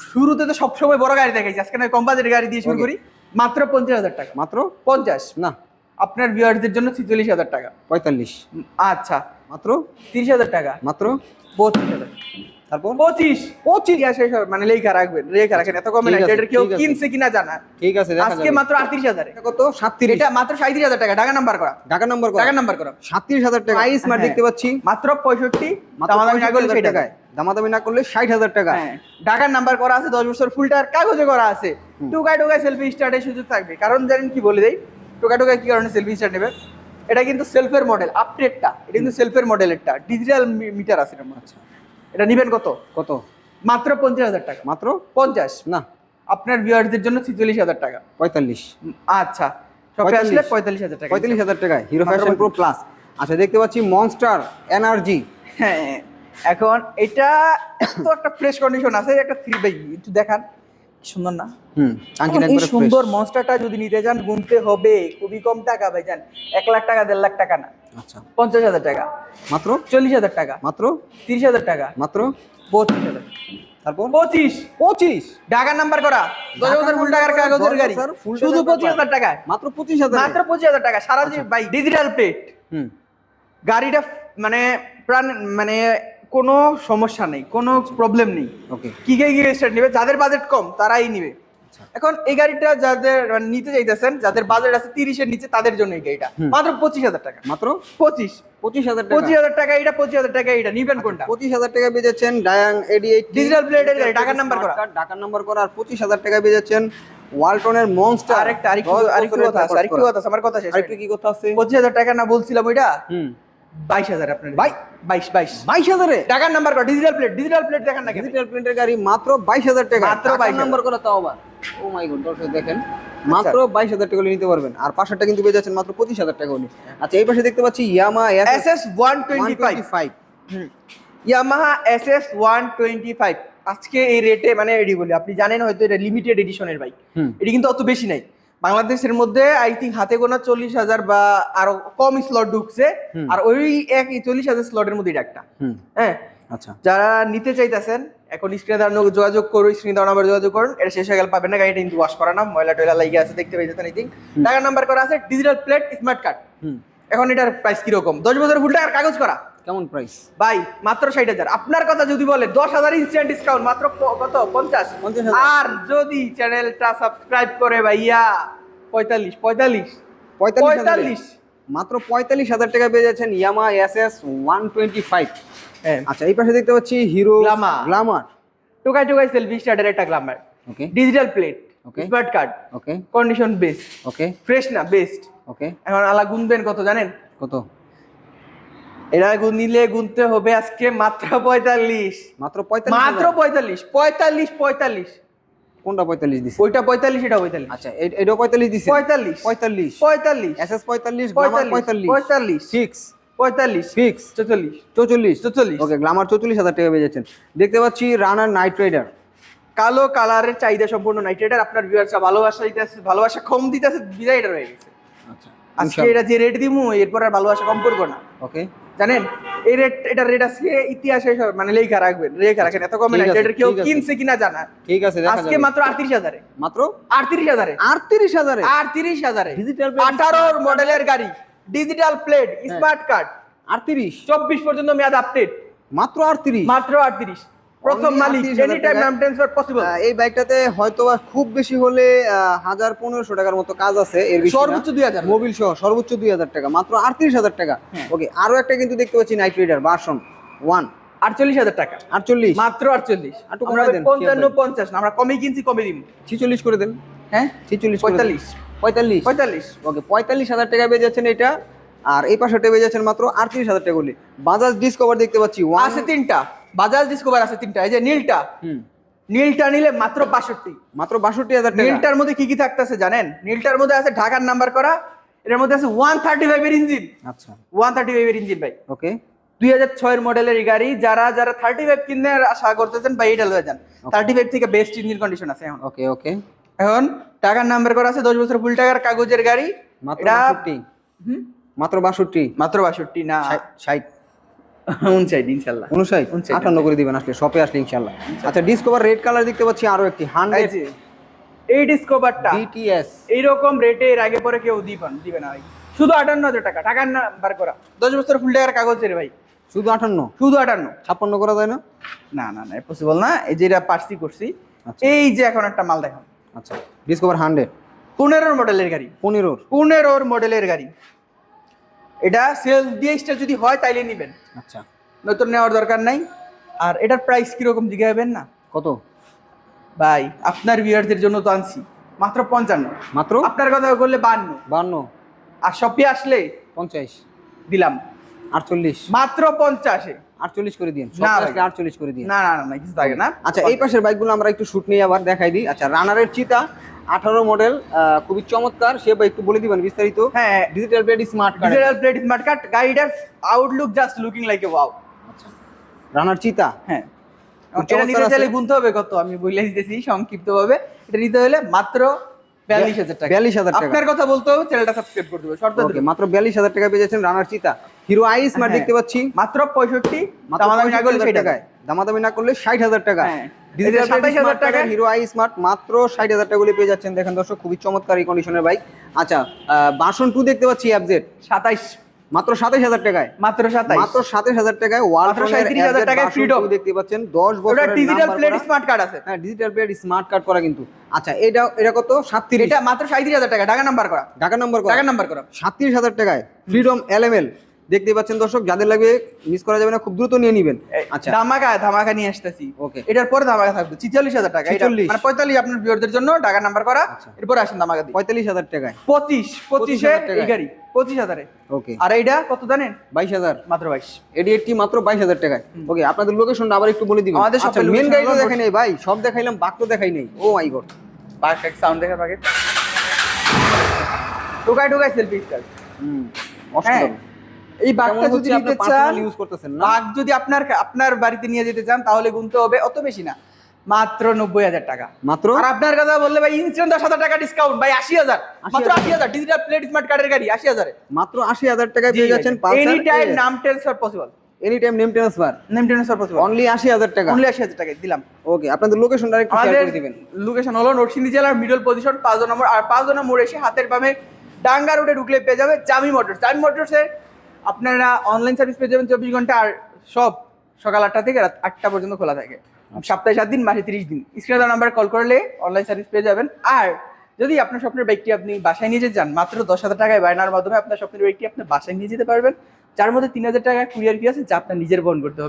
শুরুতে তো সবসময় বড় গাড়ি দেখাইছি। আজকে নয় কম বাজেটের গাড়ি দিয়ে শুরু করি। মাত্র পঞ্চাশ হাজার টাকা। মাত্র? পঞ্চাশ? না। আপনার ভিউয়ারদের জন্য ছিচল্লিশ হাজার টাকা। পঁয়তাল্লিশ। আচ্ছা। মাত্র তিরিশ হাজার টাকা। মাত্র পঁচিশ হাজার। তারপর? পঁচিশ। পঁচিশ? শেষ হবে, মানে লেখা রাখবেন লেখা রাখেন এত কমে না এটা কেউ কিনছে কিনা জানা। ঠিক আছে আজকে মাত্র আটত্রিশ হাজারে। কত? সাতত্রিশ। এটা মাত্র সাঁত্রিশ হাজার টাকা টাকা নাম্বার করা। টাকা নম্বর করা। সাতত্রিশ হাজার টাকা। হ্যাঁ। দেখতে পাচ্ছি। মাত্র পঁয়ষট্টি। মাত্র দামাদামি না করলে 65,000 সেই টাকায় টাকায়। দামাদামি না করলে ষাট হাজার টাকা। হ্যাঁ। ঢাকার নাম্বার করা আছে দশ বছর ফুলটার কাগজে করা আছে। টুকায় টুকায় সেলফি স্টার্টের সুযোগ থাকবে। কারণ জানেন কি বলে দেয় টুকায় টুকায় কি কারণে সেলফি স্টার্ট নেবে? এটা কিন্তু সেলফের মডেল আপডেটটা এটা কিন্তু সেলফের মডেলেরটা ডিজিটাল মিটার আছে মধ্যে। আচ্ছা এটা নিবেন কত? কত? মাত্র পঞ্চাশ হাজার টাকা। মাত্র? পঞ্চাশ। না। আপনার ভিউয়ারদের জন্য ছিচল্লিশ হাজার টাকা। পঁয়তাল্লিশ। আচ্ছা। সবে 45 আসলে পঁয়তাল্লিশ হাজার টাকা পঁয়তাল্লিশ হাজার টাকায়। হিরো ফ্যাশন প্রো প্লাস আচ্ছা দেখতে পাচ্ছি মনস্টার এনার্জি হ্যাঁ। এখন এটা এত একটা ফ্রেশ কন্ডিশন আছে একটা থ্রি বাই একটু দেখান। সুন্দর না? সুন্দর মনস্টারটা যদি নিতে যান গুনতে হবে। খুবই কম টাকা ভাই যান এক লাখ টাকা দেড় লাখ টাকা না। আচ্ছা। পঞ্চাশ হাজার টাকা। মাত্র? চল্লিশ হাজার টাকা। মাত্র? তিরিশ হাজার টাকা। মাত্র? পঁচিশ হাজার তারপর? পঁচিশ। পঁচিশ? ঢাকার নাম্বার করা। দশ ফুল টাকার কাগজের গাড়ি। ফুল শুধু পঁচিশ হাজার টাকা মাত্র পঁচিশ হাজার মাত্র পঁচিশ হাজার টাকা। সারা যে ভাই ডিজিটাল প্লেট গাড়িটা মানে প্রাণ মানে কোনো সমস্যা নেই কোনো প্রবলেম নেই। ওকে কি কে কি স্টার্ট নেবে যাদের বাজেট কম তারাই নিবে। আচ্ছা। এখন এই গাড়িটা যাদের নিতে চাইতেছেন যাদের বাজেট আছে তিরিশের নিচে তাদের জন্য এই গাড়িটা। মাত্র পঁচিশ হাজার টাকা। মাত্র? পঁচিশ। পঁচিশ হাজার পঁচিশ হাজার টাকা এটা পঁচিশ হাজার টাকা এটা নিবেন কোনটা? পঁচিশ হাজার টাকা বেজেছেন ডায়াং এডি plate এর গাড়ি, ঢাকার number করা। ঢাকার নাম্বার করা আর পঁচিশ হাজার টাকা বেজেছেন ওয়ালটনের মনস্টার আরেকটা আরেকটু আরেকটু কথা আছে আরেকটু কথা আছে আমার কথা শেষ আরেকটু কি কথা আছে? পঁচিশ হাজার টাকা না বলছিলাম ওইটা? হুম। বাইশ হাজার আপনার বাই- বাইশ বাইশ। বাইশ হাজারে? টাকার নাম্বার করা ডিজিটাল প্লেট ডিজিটাল প্লেট দেখান না ডিজিটাল প্রিন্টের গাড়ি মাত্র বাইশ হাজার টাকা। মাত্র টাকার 22,000 নাম্বার করা তাও আবার। ও মাই গড দর্শক দেখেন মাত্র বাইশ হাজার টাকা নিতে পারবেন। আর কিন্তু পেয়ে যাচ্ছেন মাত্র পঁচিশ হাজার টাকা আচ্ছা এই পাশে দেখতে পাচ্ছি Yamaha S S one twenty five Yamaha S S one twenty five আজকে এই রেটে মানে এডি বলি আপনি জানেন হয়তো এটা লিমিটেড এডিশনের বাইক এটি কিন্তু অত বেশি নাই। বাংলাদেশের মধ্যে আই থিঙ্ক হাতে গোনা চল্লিশ হাজার বা আরও কম স্লট ঢুকছে। আর ওই এক চল্লিশ হাজার স্লটের মধ্যে এটা একটা। হ্যাঁ? আচ্ছা। যারা নিতে চাইতেছেন এখন স্ক্রিনে দাঁড়ানো যোগাযোগ করুন স্ক্রিনে নাম্বার যোগাযোগ করুন। এটা শেষ হয়ে গেলে পাবেন না গাড়িটা কিন্তু ওয়াশ করা না। ময়লা টয়লা লাগিয়ে আছে দেখতে পাইতেছেন আই থিঙ্ক টাকার নাম্বার করা আছে ডিজিটাল প্লেট স্মার্ট কার্ড এখন এটার প্রাইস কীরকম? দশ বছর ফুল টাকার কাগজ করা। কেমন প্রাইস ভাই মাত্র ষাট হাজার। আপনার কথা যদি বলে দশ হাজার ইনস্ট্যান্ট ডিসকাউন্ট মাত্র কত? পঞ্চাশ? 50,000 আর যদি চ্যানেলটা সাবস্ক্রাইব করে ভাইয়া পঁয়তাল্লিশ পঁয়তাল্লিশ। পঁয়তাল্লিশ মাত্র পঁয়তাল্লিশ হাজার টাকা পেয়ে যাচ্ছেন Yamaha S S one twenty five হ্যাঁ। আচ্ছা এই পাশে দেখতে পাচ্ছি হিরো Glamour। গ্লামার টুকাই টুকাই সেলফি স্টার্টের একটা Glamour okay digital plate Okay. Smart card okay condition best okay fresh না বেস্ট ওকে এখন আলা গুনবেন কত জানেন? কত? এরা গুন নিলে গুনতে হবে আজকে মাত্র পঁয়তাল্লিশ। মাত্র পঁয়তাল্লিশ মাত্র পঁয়তাল্লিশ পঁয়তাল্লিশ পঁয়তাল্লিশ। কোনটা পঁয়তাল্লিশ দিছে? ওইটা পঁয়তাল্লিশ এটা পঁয়তাল্লিশ। আচ্ছা এ- এটাও পঁয়তাল্লিশ দিছে? পঁয়তাল্লিশ। পঁয়তাল্লিশ। পঁয়তাল্লিশ। এস এস পঁয়তাল্লিশ পঁয়তাল্লিশ। পঁয়তাল্লিশ। সিক্স পঁয়তাল্লিশ। ফিক্স চৌচল্লিশ। চৌচল্লিশ। ওকে গ্লামার চৌচল্লিশ হাজার টাকা পেয়ে যাচ্ছেন। দেখতে পাচ্ছি রানার নাইট রাইডার। কালো কালারের চাহিদা সম্পূর্ণ নাইট রাইডার। আপনার ভিউয়ার্সরা ভালোবাসা ভালোবাসা কম দিতেছে বিজয় এটা রয়ে গেছে। আচ্ছা আজকে এটা যে রেট দিমু এরপর আর ভালোবাসা কম করব না। ওকে জানেন এই রেট এটা রেট আজকে ইতিহাসে মানে লেখা রাখবেন লেখা রাখেন এত কমে আছে, রাইডার কেউ কিনছে কিনা জানা। ঠিক আছে আজকে মাত্র আটত্রিশ হাজারে। মাত্র? আটত্রিশ হাজারে। আটত্রিশ হাজারে? আটত্রিশ হাজারে। Digital plate, আঠারোর মডেলের গাড়ি ডিজিটাল প্লেট। স্মার্ট কার্ড আটত্রিশ? চব্বিশ পর্যন্ত মেয়াদ আপডেট মাত্র আটত্রিশ? মাত্র আটত্রিশ। প্রথম মালিক এনি টাইম। নাম ট্রান্সফার পসিবল এই বাইকটাতে হয়তো খুব বেশি হলে আহ, হাজার পনেরোশো টাকার মতো কাজ আছে এর সর্বোচ্চ দুই হাজার। মোবিল সহ সর্বোচ্চ দুই হাজার টাকা মাত্র আটত্রিশ হাজার টাকা। হ্যাঁ। ওকে আরও একটা কিন্তু দেখতে পাচ্ছি নাইট রাইডার ভার্সন ওয়ান আটচল্লিশ হাজার টাকা। আটচল্লিশ। মাত্র আটচল্লিশ। পঞ্চান্ন? পঞ্চাশ আমরা কমে কিনছি কমে দিব। ছিচল্লিশ করে দেন। হ্যাঁ? ছিচল্লিশ পঁয়তাল্লিশ। পঁয়তাল্লিশ। পঁয়তাল্লিশ। ওকে পঁয়তাল্লিশ হাজার টাকা পেয়ে যাচ্ছেন এটা। আর এই পাশে পেয়ে যাচ্ছেন মাত্র আটত্রিশ হাজার টাকা বাজাজ ডিসকভার দেখতে পাচ্ছি আছে তিনটা। বাজাজ ডিসকভার আছে তিনটা এই যে নীলটা। নীলটা নিলে মাত্র বাষট্টি। মাত্র বাষট্টি হাজার নীলটার মধ্যে কি কি থাকতেছে জানেন? নীলটার মধ্যে আছে ঢাকার নাম্বার করা এর মধ্যে আছে ওয়ান থার্টি ফাইভের ইঞ্জিন। আচ্ছা। ওয়ান থার্টি ফাইভের ইঞ্জিন ভাই। ওকে। দুই হাজার ছয়ের মডেলের গাড়ি যারা যারা থার্টি ফাইভ কিনে আশা করতেছেন বা এটা লয়ে যান। থার্টি ফাইভ থেকে বেস্ট ইঞ্জিন কন্ডিশন আছে এখন। ওকে ওকে। এখন টাকার নাম্বার করা আছে দশ বছর ফুল টাকার কাগজের গাড়ি। মাত্র বাষট্টি। হুম? মাত্র বাষট্টি। মাত্র বাষট্টি না। ষাট- ইনশাল্লাহ। আটান্ন করে দিবেন আসলে শপে আসলে ইনশাল্লাহ। আচ্ছা ডিসকভার রেড কালার দেখতে পাচ্ছি আরও একটি এই হান্ড্রেড যে, এই ডিসকভারটা ডিটিএস এইরকম রেটে এর আগে পরে কেউ দিবেন দিবে না ভাই। শুধু আটান্ন হাজার টাকা টাকার নাম্বার করা। দশ বছর ফুল টাকার কাগজ রে ভাই। শুধু আটান্ন? শুধু আটান্ন। ছাপ্পান্ন করা যায় না? না না না পসিবল না। এই যেটা পার্সি করছি আচ্ছা। এই যে এখন একটা মাল দেখো আচ্ছা ডিসকভার হান্ড্রেড পনেরোর মডেলের গাড়ি। পনেরোর। পনেরোর মডেলের গাড়ি। এটা সেল দিয়ে স্টার যদি হয় তাইলে নেবেন। আচ্ছা। নতুন নেওয়ার দরকার নাই। আর এটার প্রাইস কীরকম হবেন না? কত? ভাই আপনার ভিউয়ারদের জন্য তো আনছি। মাত্র পঞ্চান্ন। মাত্র? আপনার কথা বললে বান্ন। বান্ন। আর শপে আসলে পঞ্চাশ। দিলাম। আটচল্লিশ। মাত্র পঞ্চাশে। আটচল্লিশ করে দিন না ভাই। আটচল্লিশ করে দিন। না না না, কিছু থাকে না। আচ্ছা এই পাশের বাইকগুলো আমরা একটু শুট নিয়ে আবার দেখাই দিই। আচ্ছা রানারের চিতা আঠারো মডেল খুবই চমৎকার। সে একটু বলে দিবেন বিস্তারিত। হ্যাঁ digital plate smart card digital plate smart card গাড়িটার outlook just looking like a wow runner চিতা হ্যাঁ। এটা নিতে চাইলে গুনতে হবে কত আমি বলে দিতেছি সংক্ষিপ্ত ভাবে এটা নিতে হলে মাত্র বিয়াল্লিশ হাজার টাকা। 42,000 টাকা। আপনার কথা বলতে চ্যানেলটা সাবস্ক্রাইব করতে হবে শর্ত ওকে মাত্র বিয়াল্লিশ হাজার টাকা পেয়ে রানার চিতা। হিরো আই স্মার্ট হ্যাঁ। দেখতে পাচ্ছি। মাত্র পঁয়ষট্টি মাত্র দামাদামি না করলে 65,000 টাকায়। টাকায় দামাদামি না করলে ষাট হাজার টাকা। হ্যাঁ। ডিজিটাল 27,000 টাকা। হিরো আই স্মার্ট মাত্র ষাট হাজার টাকা করে পেয়ে যাচ্ছেন। দেখেন দর্শক খুবই চমৎকার এই কন্ডিশনের বাইক আচ্ছা বাসন টু দেখতে পাচ্ছি সাতাইশ। মাত্র সাতাশ হাজার টাকায়। মাত্র সাতাশ মাত্র সাতাশ হাজার টাকায় মাত্র 37,000 টাকায় ফ্রিডম দেখতে পাচ্ছেন দশ বছর ডিজিটাল প্লেট স্মার্ট কার্ড আছে। হ্যাঁ ডিজিটাল প্লেট স্মার্ট কার্ড করা কিন্তু। আচ্ছা এটা এটা কত? সাতত্রিশ এটা মাত্র সাঁত্রিশ হাজার টাকা টাকা নাম্বার করা। ঢাকা নম্বর ঢাকা নাম্বার করা। সাতত্রিশ হাজার টাকায় ফ্রিডম এলএমএল দেখতে পাচ্ছেন দর্শক যাদের লাগবে মিস করা যাবে না খুব দ্রুত নিয়ে নেবেন। আচ্ছা। ধামাকা ধামাকা নিয়ে আসতেছি। ওকে। এটার পরে ধামাকা থাকবে। ছিচল্লিশ হাজার টাকা। এটা 46 মানে পঁয়তাল্লিশ আপনার ভিউয়ারদের জন্য টাকা নাম্বার করা। আচ্ছা। এরপরে আসেন ধামাকা দিই পঁয়তাল্লিশ হাজার টাকায়। পঁচিশ পঁচিশে এই গাড়ি। পঁচিশ হাজারে। ওকে। আর এইটা কত জানেন? বাইশ হাজার। মাত্র বাইশ। এডি একটি মাত্র বাইশ হাজার টাকায়। ওকে আপনাদের লোকেশনটা আবার একটু বলে দিবেন। আমাদের এর মেন গাড়ি তো দেখাই নেই ভাই। সব দেখাইলাম বাক তো দেখাই নেই। Oh my god perfect sound দেখা পাকে টোকাই টোকাই সেলফি স্টাইল হুম হ্যাঁ। অসাধারণ এই বাঘটা যদি নিতে চান ইউজ করতেছেন বাঘ যদি আপনার আপনার বাড়িতে নিয়ে যেতে চান তাহলে গুনতে হবে অত বেশি না মাত্র নব্বই হাজার টাকা। মাত্র? আর আপনার কথা বললে ভাই ইনস্ট্যান্ট দশ হাজার টাকা ডিসকাউন্ট ভাই আশি হাজার মাত্র আশি হাজার ডিজিটাল প্লেট স্মার্ট কার্ডের গাড়ি আশি হাজারে। মাত্র আশি হাজার টাকায় পেয়ে যাচ্ছেন এনি টাইম নাম transfer possible any time name transfer name transfer possible only আশি হাজার টাকা। অনলি আশি হাজার টাকা দিলাম। ওকে আপনাদের লোকেশনটা একটু শেয়ার করে দিবেন। লোকেশন হলো নরসিংদী জেলার মিডল পজিশন পাঁচ নম্বর আর পাঁচ নম্বর এসে হাতের বামে ডাঙ্গা রোডে ঢুকলে পেয়ে যাবে জামি মোটরস জামি মোটরসে আপনারা অনলাইন সার্ভিস পেয়ে যাবেন চব্বিশ ঘণ্টা আর সব সকাল আটটা থেকে রাত আটটা পর্যন্ত খোলা থাকে। সপ্তাহে সাত দিন মাসে তিরিশ দিন। স্ক্রিনে নাম্বার কল করলে অনলাইন সার্ভিস পেয়ে যাবেন। আর যদি আপনার স্বপ্নের বাইকটি আপনি বাসায় নিয়ে যেতে চান মাত্র দশ হাজার টাকায় বায়নার মাধ্যমে আপনার স্বপ্নের বাইকটি আপনি বাসায় নিয়ে যেতে পারবেন। যার মধ্যে তিন হাজার টাকা কুরিয়ার ফি আছে যা আপনার নিজের বহন করতে হবে।